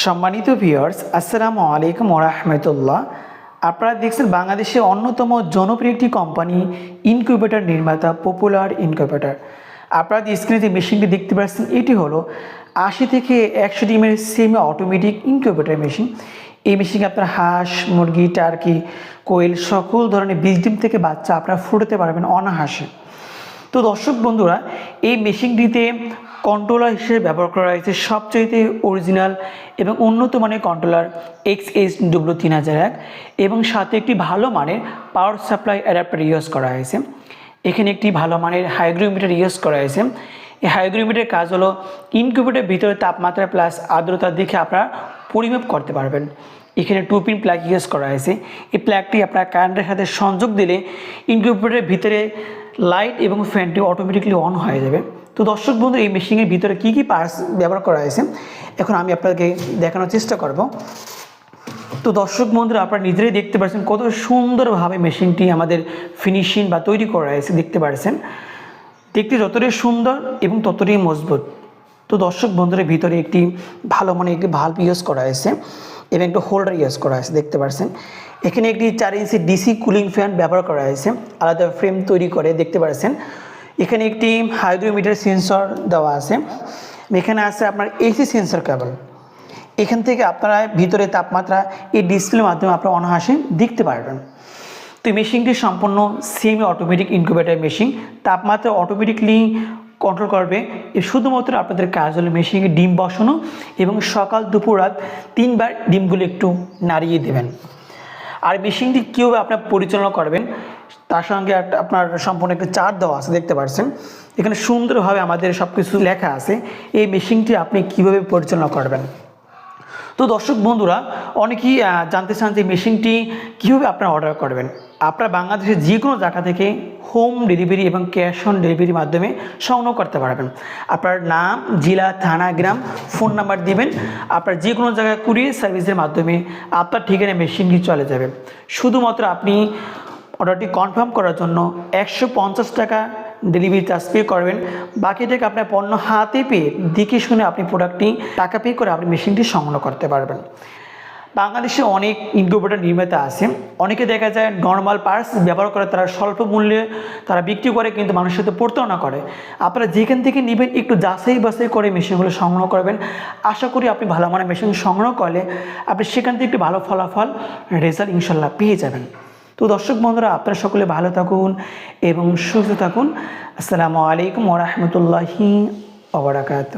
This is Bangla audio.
সম্মানিত ভিউয়ার্স আসসালামু আলাইকুম ওরহমতুল্লাহ আপনারা দেখছেন বাংলাদেশের অন্যতম জনপ্রিয় একটি কোম্পানি ইনকিউবেটর নির্মাতা পপুলার ইনকিউবেটর আপনারা যে স্ক্রিনে যে মেশিনটি দেখতে পাচ্ছেন, এটি হলো আশি থেকে একশো ডিমের সেমি অটোমেটিক ইনকিউবেটর মেশিন এই মেশিনে আপনার হাঁস, মুরগি টার্কি কোয়েল, সকল ধরনের বীজ, ডিম থেকে বাচ্চা আপনারা ফুটাতে পারবেন অনাহাসে। তো দর্শক বন্ধুরা, এই মেশিনটিতে কন্ট্রোলার হিসেবে ব্যবহার করা হয়েছে সবচাইতে অরিজিনাল এবং উন্নত মানের কন্ট্রোলার এক্স এইচ ডব্লিউ তিন হাজার এক এবং সাথে একটি ভালো মানের পাওয়ার সাপ্লাই অ্যাডাপ্টার ইউজ করা হয়েছে। এখানে একটি ভালো মানের হাইগ্রোমিটার ইউজ করা হয়েছে। এই হাইগ্রোমিটারের কাজ হলো ইনকিউবেটারের ভিতরে তাপমাত্রা প্লাস আর্দ্রতা দেখে আপনারা পরিমাপ করতে পারবেন। এখানে টু পিন প্লাগ ইউজ করা হয়েছে। এই প্লাগটি আপনার কারেন্টের সাথে সংযোগ দিলে ইনকিউবেটরের ভিতরে লাইট এবং ফ্যানটি অটোমেটিকলি অন হয়ে যাবে। তো দর্শক বন্ধু এই মেশিনের ভিতরে কী কী পার্টস ব্যবহার করা হয়েছে? এখন আমি আপনাকে দেখানোর চেষ্টা করব। তো দর্শক বন্ধুরা, আপনারা নিজেরাই দেখতে পাচ্ছেন কত সুন্দরভাবে মেশিনটি আমাদের ফিনিশিং বা তৈরি করা হয়েছে, দেখতে পাচ্ছেন দেখতে যতটাই সুন্দর এবং ততটাই মজবুত। তো দর্শক বন্ধুদের ভিতরে একটি ভালো মানে একটি ভাল্ব ইউজ করা হয়েছে এবং একটু হোল্ডার ইউজ করা হয়েছে, দেখতে পাচ্ছেন এখানে একটি চার ইঞ্চি ডিসি কুলিং ফ্যান ব্যবহার করা হয়েছে। আলাদা ফ্রেম তৈরি করে, দেখতে পাচ্ছেন এখানে একটি হাইড্রোমিটার সেন্সর দেওয়া আছে। এখানে আছে আপনার এসি সেন্সর কেবল। এখান থেকে আপনারা ভিতরে তাপমাত্রা এই ডিসপ্লের মাধ্যমে আপনারা অনাহাসে দেখতে পারবেন। তো এই মেশিনটি সম্পূর্ণ সেমি অটোমেটিক ইনকিউবেটার মেশিন তাপমাত্রা অটোমেটিকলি কন্ট্রোল করবে। শুধুমাত্র আপনাদের কাজ হলো মেশিনে ডিম বসানো এবং সকাল দুপুর রাত তিনবার ডিমগুলো একটু নাড়িয়ে দেবেন। আর মেশিনটি কীভাবে আপনার পরিচালনা করবেন? তার সঙ্গে আপনার সম্পূর্ণ একটা চার্ট দেওয়া আছে, দেখতে পাচ্ছেন এখানে সুন্দরভাবে আমাদের সব কিছু লেখা আছে। এই মেশিনটি আপনি কীভাবে পরিচালনা করবেন? তো দর্শক বন্ধুরা, অনেকেই জানতে চান যে মেশিনটি কীভাবে আপনারা অর্ডার করবেন। আপনারা বাংলাদেশের যে কোনো জায়গা থেকে হোম ডেলিভারি এবং ক্যাশ অন ডেলিভারির মাধ্যমে সংগ্রহ করতে পারবেন। আপনার নাম, জেলা, থানা, গ্রাম ফোন নাম্বার দিবেন। আপনার যে কোনো জায়গায় কুরিয়ার সার্ভিসের মাধ্যমে আপনার ঠিকানায় মেশিনটি চলে যাবে। শুধুমাত্র আপনি অর্ডারটি কনফার্ম করার জন্য একশো পঞ্চাশ টাকা ডেলিভারি চার্জ পে করবেন। বাকি টাকা আপনার পণ্য হাতে পেয়ে দেখে শুনে আপনি প্রোডাক্টটি টাকা পে করে আপনি মেশিনটি সংগ্রহ করতে পারবেন। বাংলাদেশে অনেক ইনকিউবেটর নির্মাতা আছে। অনেকে দেখা যায় নর্মাল পার্স ব্যবহার করে তারা স্বল্প মূল্যে তারা বিক্রি করে কিন্তু মানুষের সাথে প্রতারণা করে। আপনারা যেখান থেকে নেবেন একটু যাচাই বাছাই করে মেশিনগুলো সংগ্রহ করবেন। আশা করি আপনি ভালো মানের মেশিন সংগ্রহ করলে আপনি সেখান থেকে একটু ভালো ফলাফল রেজাল্ট ইনশাল্লাহ পেয়ে যাবেন। তো দর্শক বন্ধুরা আপনারা সকলে ভালো থাকুন এবং সুস্থ থাকুন। আসসালামু আলাইকুম ওরহমতুল্লাহি ওবরাকাত